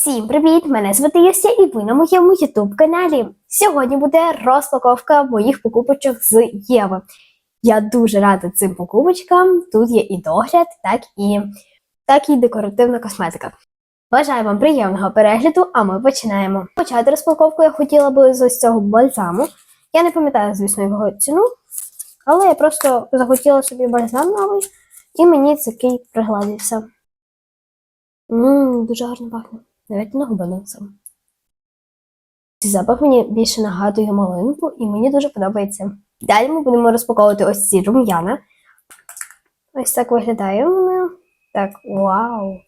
Всім привіт! Мене звати Юся і ви на моєму ютуб каналі. Сьогодні буде розпаковка моїх покупочок з Єви. Я дуже рада цим покупочкам. Тут є і догляд, так і, так і декоративна косметика. Бажаю вам приємного перегляду, а ми починаємо. Почати розпаковку я хотіла би з ось цього бальзаму. Я не пам'ятаю, звісно, його ціну, але я просто захотіла собі бальзам новий, і мені такий пригладився. Ммм, дуже гарно пахне. Навіть на губи носом. Цей запах мені більше нагадує малинку, і мені дуже подобається. Далі ми будемо розпаковувати ось ці рум'яна. Ось так виглядає вона. Так, вау.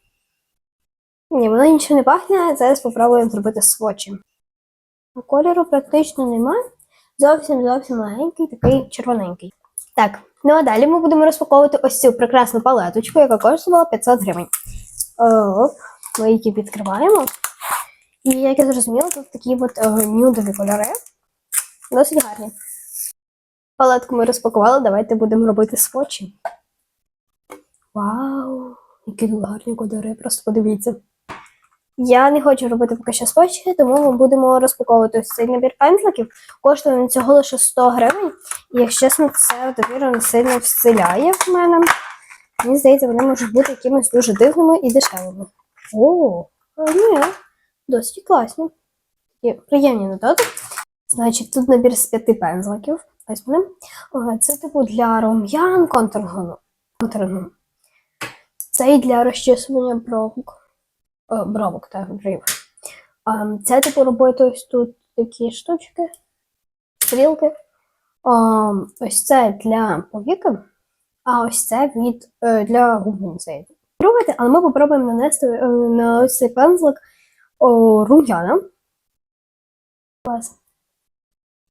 Ні, воно нічого не пахне, зараз спробуємо зробити свочі. Кольору практично немає. Зовсім зовсім легенький, такий червоненький. Так, ну а далі ми будемо розпаковувати ось цю прекрасну палеточку, яка коштувала 500 гривень. Оп, ми її відкриваємо. І як я зрозуміла, тут такі от е, нюдові кольори. Досить гарні. Палетку ми розпакували, давайте будемо робити свочі. Вау! Які гарні кольори, просто подивіться. Я не хочу робити поки що свочі, тому ми будемо розпаковувати ось цей набір пензликів. Коштує він цього лише 100 гривень. І якщо чесно, це довіра не сильно вселяє в мене. Мені здається, вони можуть бути якимись дуже дивними і дешевими. О, ні, досить класні. Такі приємні додаток. Значить, тут набір з п'яти пензликів. Ось вони. Це типу для рум'ян контурного. Це і для розчісування бровок. О, бровок, так, брів. Це типу робити ось тут такі штучки, стрілки. А, Ось це для повіки. А ось це від е, для губ, здається. Пробуйте, але ми попробуємо нанести е, на цей пензлик рум'яна.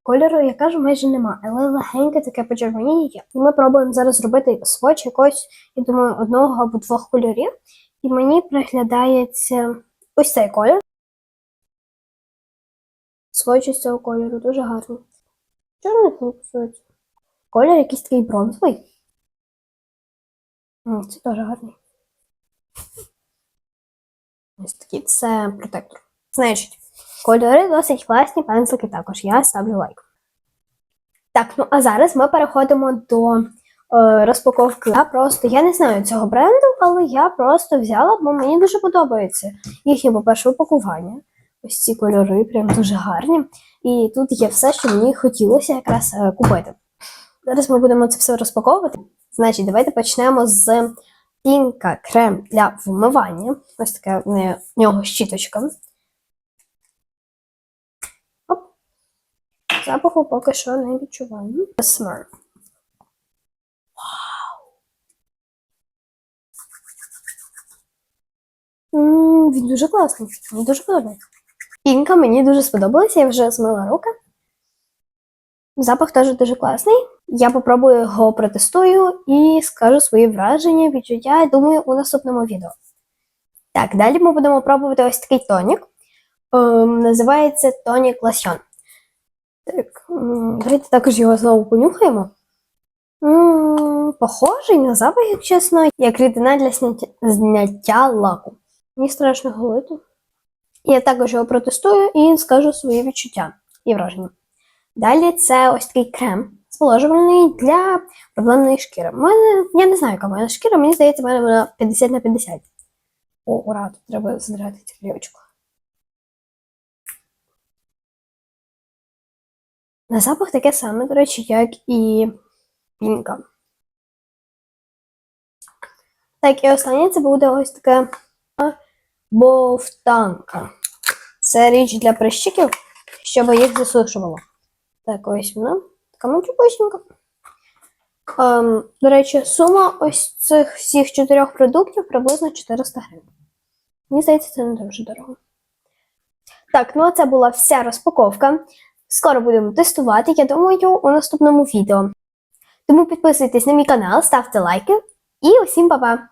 Кольору, я кажу, майже нема, але легеньке таке почервоніння є. І ми пробуємо зараз зробити своч якогось, я думаю, одного або двох кольорів. І мені приглядається ось цей колір. Своч із цього кольору дуже гарний. Чорний фокусується. Колір якийсь такий бронзовий. Це теж гарний. Ось такий це протектор. Значить, кольори досить класні, пензлики також. Я ставлю лайк. Так, ну а зараз ми переходимо до е, розпаковки. Я просто я не знаю цього бренду, але я просто взяла, бо мені дуже подобається їхнє, по-перше, упакування. Ось ці кольори прям дуже гарні. І тут є все, що мені хотілося якраз е, купити. Зараз ми будемо це все розпаковувати. Значить, давайте почнемо з пінка крем для вмивання. Ось така в нього щіточка. Оп. Запаху поки що не відчуваю. Смер. Вау! Він дуже класний. Мені дуже подобається. Пінка мені дуже сподобалася, я вже змила руки. Запах теж дуже класний. Я попробую його протестую і скажу свої враження, відчуття, думаю, у наступному відео. Так, далі ми будемо пробувати ось такий тонік. Ем, називається тонік лосьон. Так, давайте також його знову понюхаємо. М, похожий на запах, як чесно, як рідина для сняття, зняття лаку. Мені страшно голити. Я також його протестую і скажу свої відчуття і враження. Далі це ось такий крем зволожувальний для проблемної шкіри. У мене, я не знаю, яка мене шкіра, мені здається, в мене вона 50 на 50. О, ура, тут треба задрати цю клівочку. На запах таке саме, до речі, як і пінка. Так, і останнє це буде ось таке бовтанка. Це річ для прищиків, щоб їх засушувало. Так, ось вона. Така мальчукосінька. Ем, до речі, сума ось цих всіх чотирьох продуктів приблизно 400 гривень. Мені здається, це не дуже дорого. Так, ну а це була вся розпаковка. Скоро будемо тестувати, я думаю, у наступному відео. Тому підписуйтесь на мій канал, ставте лайки і усім па-па!